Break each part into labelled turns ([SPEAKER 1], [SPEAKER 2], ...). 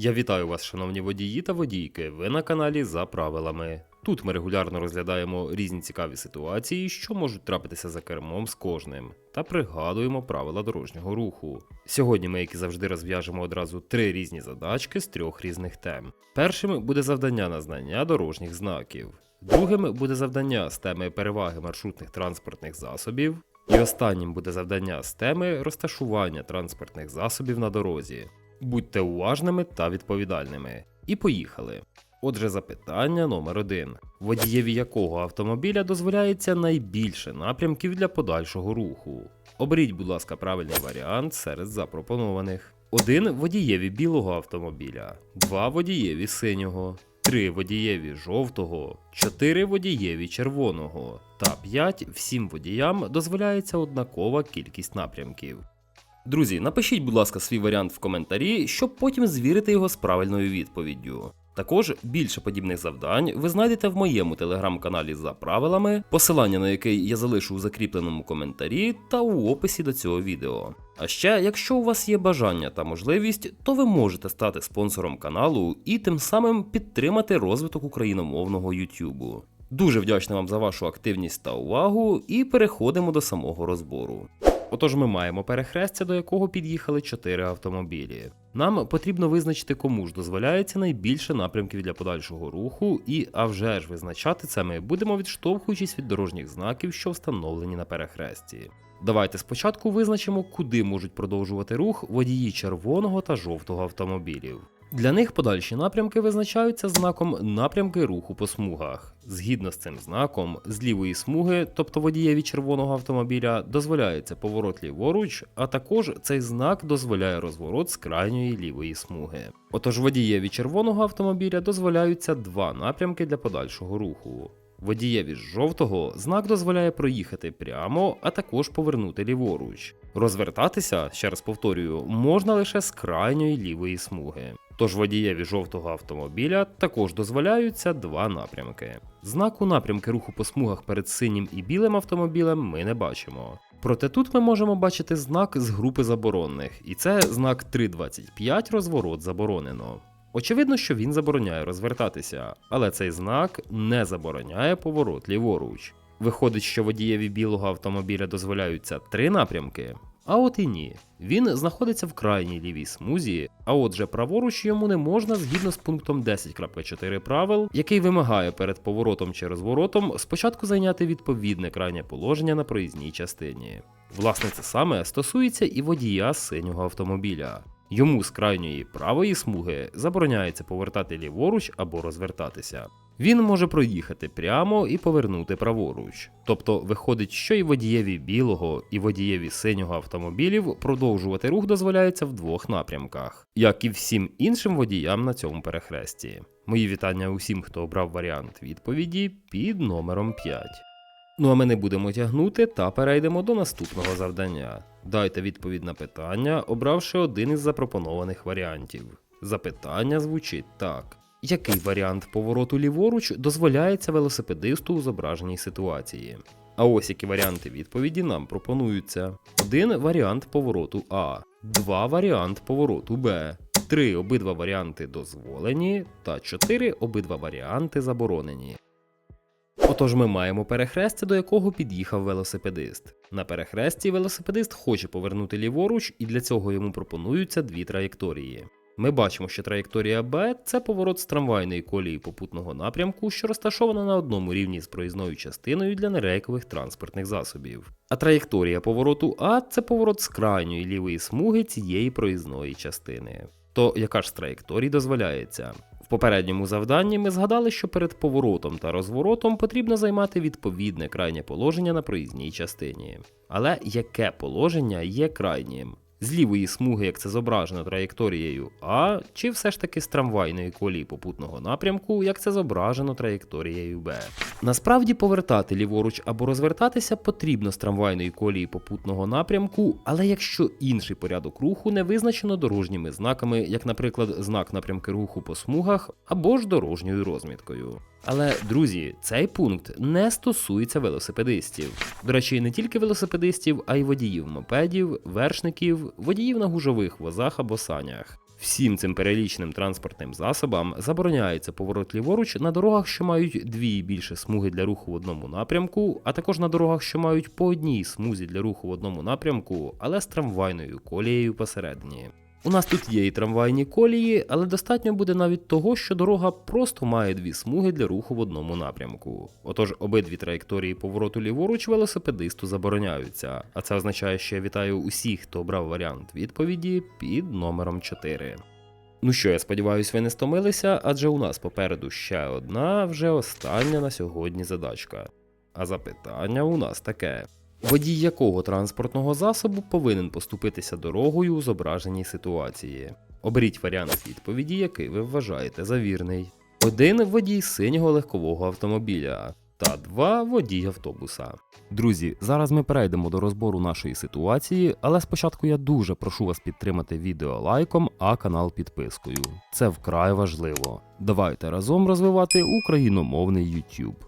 [SPEAKER 1] Я вітаю вас, шановні водії та водійки. Ви на каналі за правилами. Тут ми регулярно розглядаємо різні цікаві ситуації, що можуть трапитися за кермом з кожним, та пригадуємо правила дорожнього руху. Сьогодні ми, як і завжди, розв'яжемо одразу три різні задачки з трьох різних тем. Першим буде завдання на знання дорожніх знаків. Другим буде завдання з теми переваги маршрутних транспортних засобів. І останнім буде завдання з теми розташування транспортних засобів на дорозі. Будьте уважними та відповідальними. І поїхали. Отже, запитання номер один: водієві якого автомобіля дозволяється найбільше напрямків для подальшого руху? Оберіть, будь ласка, правильний варіант серед запропонованих. 1 водієві білого автомобіля, 2 водієві синього, 3 водієві жовтого, 4 водієві червоного та 5 всім водіям дозволяється однакова кількість напрямків. Друзі, напишіть, будь ласка, свій варіант в коментарі, щоб потім звірити його з правильною відповіддю. Також більше подібних завдань ви знайдете в моєму телеграм-каналі за правилами, посилання на який я залишу у закріпленому коментарі та у описі до цього відео. А ще, якщо у вас є бажання та можливість, то ви можете стати спонсором каналу і тим самим підтримати розвиток україномовного YouTube. Дуже вдячний вам за вашу активність та увагу, і переходимо до самого розбору. Отож, ми маємо перехрестя, до якого під'їхали 4 автомобілі. Нам потрібно визначити, кому ж дозволяється найбільше напрямків для подальшого руху, і а вже ж визначати це ми будемо відштовхуючись від дорожніх знаків, що встановлені на перехресті. Давайте спочатку визначимо, куди можуть продовжувати рух водії червоного та жовтого автомобілів. Для них подальші напрямки визначаються знаком напрямки руху по смугах. Згідно з цим знаком, з лівої смуги, тобто водієві червоного автомобіля, дозволяється поворот ліворуч, а також цей знак дозволяє розворот з крайньої лівої смуги. Отож, водієві червоного автомобіля дозволяються два напрямки для подальшого руху. Водієві з жовтого знак дозволяє проїхати прямо, а також повернути ліворуч. Розвертатися, ще раз повторюю, можна лише з крайньої лівої смуги. Тож водієві жовтого автомобіля також дозволяються два напрямки. Знаку напрямки руху по смугах перед синім і білим автомобілем ми не бачимо. Проте тут ми можемо бачити знак з групи заборонених, і це знак 3.25 розворот заборонено. Очевидно, що він забороняє розвертатися, але цей знак не забороняє поворот ліворуч. Виходить, що водієві білого автомобіля дозволяються три напрямки. А от і ні. Він знаходиться в крайній лівій смузі, а отже, праворуч йому не можна згідно з пунктом 10.4 правил, який вимагає перед поворотом чи розворотом спочатку зайняти відповідне крайнє положення на проїзній частині. Власне, це саме стосується і водія синього автомобіля. Йому з крайньої правої смуги забороняється повертати ліворуч або розвертатися. Він може проїхати прямо і повернути праворуч. Тобто виходить, що і водієві білого, і водієві синього автомобілів продовжувати рух дозволяється в двох напрямках, як і всім іншим водіям на цьому перехресті. Мої вітання усім, хто обрав варіант відповіді під номером 5. Ну а ми не будемо тягнути та перейдемо до наступного завдання. Дайте відповідь на питання, обравши один із запропонованих варіантів. Запитання звучить так: який варіант повороту ліворуч дозволяється велосипедисту у зображеній ситуації? А ось які варіанти відповіді нам пропонуються: один варіант повороту А, два варіант повороту Б, три обидва варіанти дозволені, та чотири обидва варіанти заборонені. Отож, ми маємо перехрестя, до якого під'їхав велосипедист. На перехресті велосипедист хоче повернути ліворуч, і для цього йому пропонуються дві траєкторії. Ми бачимо, що траєкторія Б це поворот з трамвайної колії попутного напрямку, що розташована на одному рівні з проїзною частиною для нерейкових транспортних засобів. А траєкторія повороту А це поворот з крайньої лівої смуги цієї проїзної частини. То яка ж з траєкторій дозволяється? В попередньому завданні ми згадали, що перед поворотом та розворотом потрібно займати відповідне крайнє положення на проїзній частині. Але яке положення є крайнім? З лівої смуги, як це зображено траєкторією А, чи все ж таки з трамвайної колії попутного напрямку, як це зображено траєкторією Б. Насправді повертати ліворуч або розвертатися потрібно з трамвайної колії попутного напрямку, але якщо інший порядок руху не визначено дорожніми знаками, як, наприклад, знак напрямки руху по смугах або ж дорожньою розміткою. Але, друзі, цей пункт не стосується велосипедистів. До речі, не тільки велосипедистів, а й водіїв мопедів, вершників, водіїв на гужових возах або санях. Всім цим перелічним транспортним засобам забороняється поворот ліворуч на дорогах, що мають дві і більше смуги для руху в одному напрямку, а також на дорогах, що мають по одній смузі для руху в одному напрямку, але з трамвайною колією посередині. У нас тут є і трамвайні колії, але достатньо буде навіть того, що дорога просто має дві смуги для руху в одному напрямку. Отож, обидві траєкторії повороту ліворуч велосипедисту забороняються, а це означає, що я вітаю усіх, хто обрав варіант відповіді під номером 4. Ну що, я сподіваюся, ви не стомилися, адже у нас попереду ще одна, вже остання на сьогодні задачка. А запитання у нас таке: водій якого транспортного засобу повинен поступитися дорогою у зображеній ситуації? Оберіть варіант відповіді, який ви вважаєте за вірний. Один водій синього легкового автомобіля та два водій автобуса. Друзі, зараз ми перейдемо до розбору нашої ситуації, але спочатку я дуже прошу вас підтримати відео лайком, а канал підпискою. Це вкрай важливо. Давайте разом розвивати україномовний YouTube.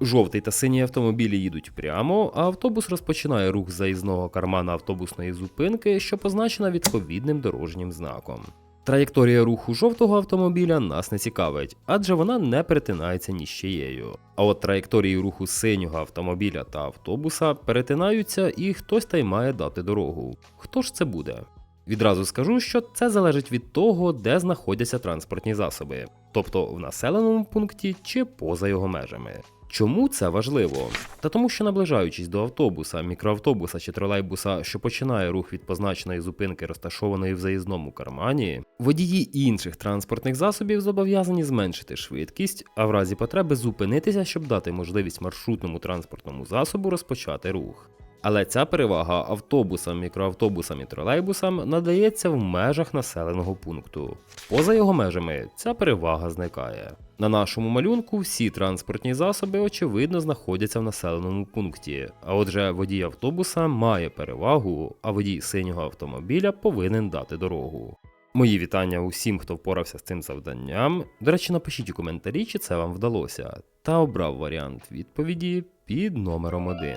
[SPEAKER 1] Жовтий та синій автомобілі їдуть прямо, а автобус розпочинає рух заїзного кармана автобусної зупинки, що позначена відповідним дорожнім знаком. Траєкторія руху жовтого автомобіля нас не цікавить, адже вона не перетинається ні з чиєю. А от траєкторії руху синього автомобіля та автобуса перетинаються і хтось та й має дати дорогу. Хто ж це буде? Відразу скажу, що це залежить від того, де знаходяться транспортні засоби, тобто в населеному пункті чи поза його межами. Чому це важливо? Та тому, що наближаючись до автобуса, мікроавтобуса чи тролейбуса, що починає рух від позначеної зупинки, розташованої в заїзному кармані, водії інших транспортних засобів зобов'язані зменшити швидкість, а в разі потреби зупинитися, щоб дати можливість маршрутному транспортному засобу розпочати рух. Але ця перевага автобусам, мікроавтобусам і тролейбусам надається в межах населеного пункту. Поза його межами ця перевага зникає. На нашому малюнку всі транспортні засоби очевидно знаходяться в населеному пункті, а отже, водій автобуса має перевагу, а водій синього автомобіля повинен дати дорогу. Мої вітання усім, хто впорався з цим завданням. До речі, напишіть у коментарі, чи це вам вдалося, та обрав варіант відповіді під номером 1.